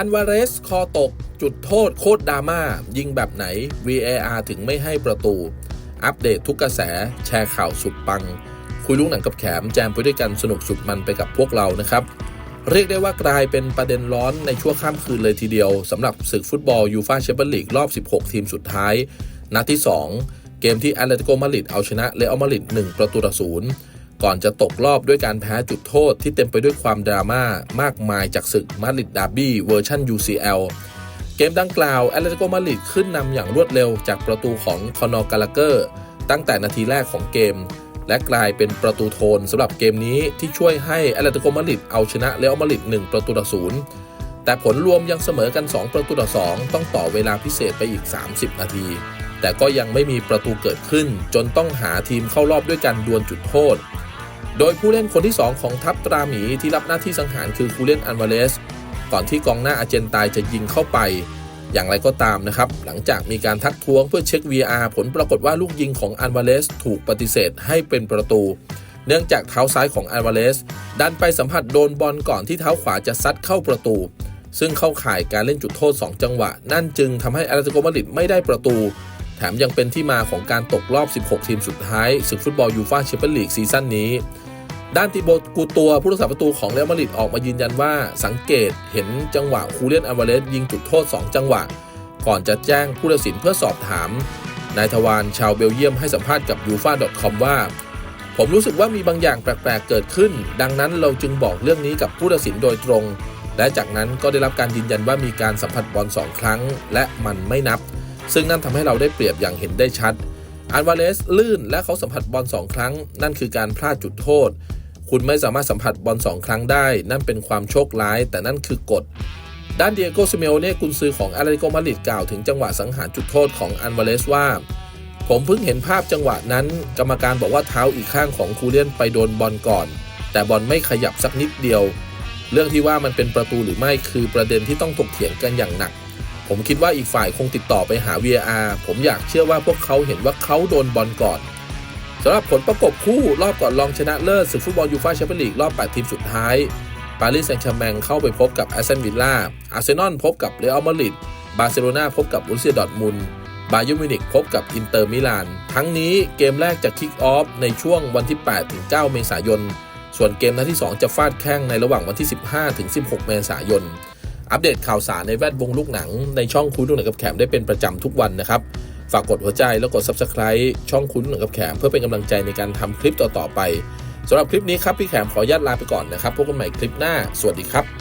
อันวาเรสคอตก จุดโทษโคตรดราม่า ยิงแบบไหน VAR ถึงไม่ให้ประตู อัปเดตทุกกระแส แชร์ข่าวสุดปัง คุยลุกหนังกับแขมแจมไปด้วยกันสนุกสุดมันไปกับพวกเรานะครับ เรียกได้ว่ากลายเป็นประเด็นร้อนในชั่วข้ามคืนเลยทีเดียวสำหรับศึกฟุตบอลยูฟาแชมเปี้ยนลีกรอบ 16 ทีมสุดท้าย นัดที่ 2 เกมที่แอตเลติโกมาดริดเอาชนะเรอัลมาดริด1ประตูต่อศูนย์ ก่อนจะตกรอบด้วยการแพ้จุดโทษที่เต็มไปด้วยความดราม่ามากมายจากศึกมาดริดดาร์บี้เวอร์ชัน UCL เกมดังกล่าวแอตเลติโกมาดริดขึ้นนำอย่างรวดเร็วจากประตูของคอนอร์กาลาเกอร์ตั้งแต่นาทีแรกของเกม และกลายเป็นประตูโทนสำหรับเกมนี้ที่ช่วยให้แอตเลติโกมาดริดเอาชนะเรอัลมาดริด1ประตูต่อศูนย์แต่ผลรวมยังเสมอกัน 2 ประตูต่อ 2 ต้องต่อเวลาพิเศษไปอีก 30 นาที แต่ก็ยังไม่มีประตูเกิดขึ้น จนต้องหาทีมเข้ารอบด้วยกันดวลจุดโทษ โดยผู้เล่นคนที่ 2 ของทัพตราหมีที่รับหน้าที่สังหารคือคูเล่นอันวาเลส ก่อนที่กองหน้าอาเจนตายจะยิงเข้าไป อย่างไรก็ตามนะครับ หลังจากมีการทักท้วงเพื่อเช็ค VR ผลปรากฏว่าลูกยิงของอันวาเลสถูกปฏิเสธให้เป็นประตู เนื่องจากเท้าซ้ายของอันวาเลสดันไปสัมผัสโดนบอลก่อนที่เท้าขวาจะซัดเข้าประตู ซึ่งเข้าข่ายการเล่นจุดโทษ 2 จังหวะ นั่นจึงทำให้อาร์เตโกมาดริดไม่ได้ประตู แถมยังเป็นที่มาของการตกรอบ 16 ทีมสุดท้ายศึกฟุตบอลยูฟ่าแชมเปี้ยนลีกซีซั่นนี้ ด้านติโบกูตัวผู้รักษาประตูของเรอัลมาดริดออกมายืนยันว่าสังเกตเห็นจังหวะคูเลียนอัลวาเลสยิงจุดโทษ 2 จังหวะ ก่อนจะแจ้งผู้ตัดสินเพื่อสอบถาม นายทวารชาวเบลเยียมให้สัมภาษณ์กับ u f a c o m ว่า ผมรู้สึกว่ามีบางอย่างแปลกๆเกิดขึ้น ดังนั้นเราจึงบอกเรื่องนี้กับผู้ตัดสินโดยตรง และจากนั้นก็ได้รับการยืนยันว่ามีการสัมผัสบอลสองครั้ง และมันไม่นับ ซึ่งนั่นทำให้เราได้เปรียบอย่างเห็นได้ชัดอันวาเลสลื่นและเขาสัมผัสบอลสองครั้ง นั่นคือการพลาดจุดโทษ คุณไม่สามารถสัมผัสบอลสองครั้งได้ นั่นเป็นความโชคร้าย แต่นั่นคือกฎ ด้านเดียโกซิเมโอเน่กุนซือของอาร์เตโกมาริดกล่าวถึงจังหวะสังหารจุดโทษของอันวาเลสว่า ผมเพิ่งเห็นภาพจังหวะนั้น กรรมการบอกว่าเท้าอีกข้างของคูเลียนไปโดนบอลก่อน แต่บอลไม่ขยับสักนิดเดียว เรื่องที่ว่ามันเป็นประตูหรือไม่คือประเด็นที่ต้องถกเถียงกันอย่างหนัก ผมคิดว่าอีกฝ่ายคงติดต่อไปหา VAR ผมอยากเชื่อว่าพวกเขาเห็นว่าเขาโดนบอลก่อน สำหรับผลประกบคู่รอบก่อนรองชนะเลิศศึกฟุตบอลยูฟ่าแชมเปี้ยนลีกรอบ 8 ทีมสุดท้าย ปารีสแซงต์แชร์แมงเข้าไปพบกับแอสตันวิลล่า อาร์เซนอลพบกับเรอัลมาดริด บาร์เซโลนาพบกับบุรเซียดอร์ทมุนบาเยิร์นมิวนิกพบกับอินเตอร์มิลาน ทั้งนี้เกมแรกจะคิกออฟในช่วงวันที่ 8 ถึง 9 เมษายน ส่วนเกมนัดที่ 2 จะฟาดแข้งในระหว่างวันที่ 15 ถึง 16 เมษายน อัปเดตข่าวสารในแวดวงลูกหนังในช่องคุยดูหนังกับแขมได้เป็นประจำทุกวันนะครับ ฝากกดหัวใจแล้วกด Subscribe ช่องคุ้นเหนังกับแขมเพื่อเป็นกำลังใจในการทำคลิปต่อๆไปสำหรับคลิปนี้ครับพี่แขมขออนุญาตลาไปก่อนนะครับพบกันใหม่คลิปหน้า สวัสดีครับ